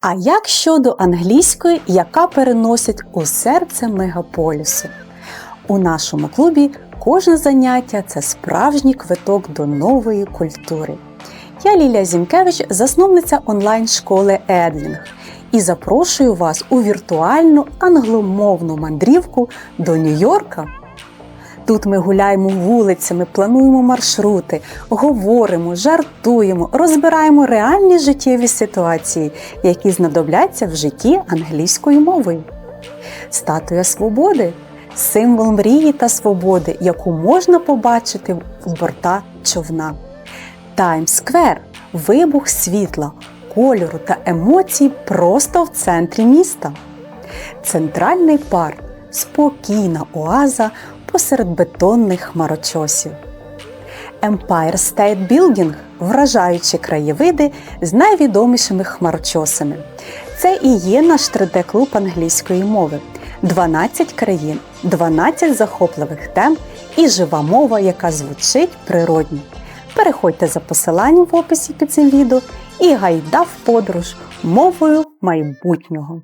А як щодо англійської, яка переносить у серце мегаполісу? У нашому клубі кожне заняття це справжній квиток до нової культури. Я Лілія Зінкевич, засновниця онлайн-школи Едлінг, і запрошую вас у віртуальну англомовну мандрівку до Нью-Йорка. Тут ми гуляємо вулицями, плануємо маршрути, говоримо, жартуємо, розбираємо реальні життєві ситуації, які знадобляться в житті англійською мовою. Статуя свободи символ мрії та свободи, яку можна побачити в борта човна. Таймс-сквер вибух світла, кольору та емоцій просто в центрі міста. Центральний парк спокійна оаза посеред бетонних хмарочосів. Empire State Building – вражаючі краєвиди з найвідомішими хмарочосами. Це і є наш 3D-клуб англійської мови. 12 країн, 12 захопливих тем і жива мова, яка звучить природньо. Переходьте за посиланням в описі під цим відео і гайда в подорож мовою майбутнього.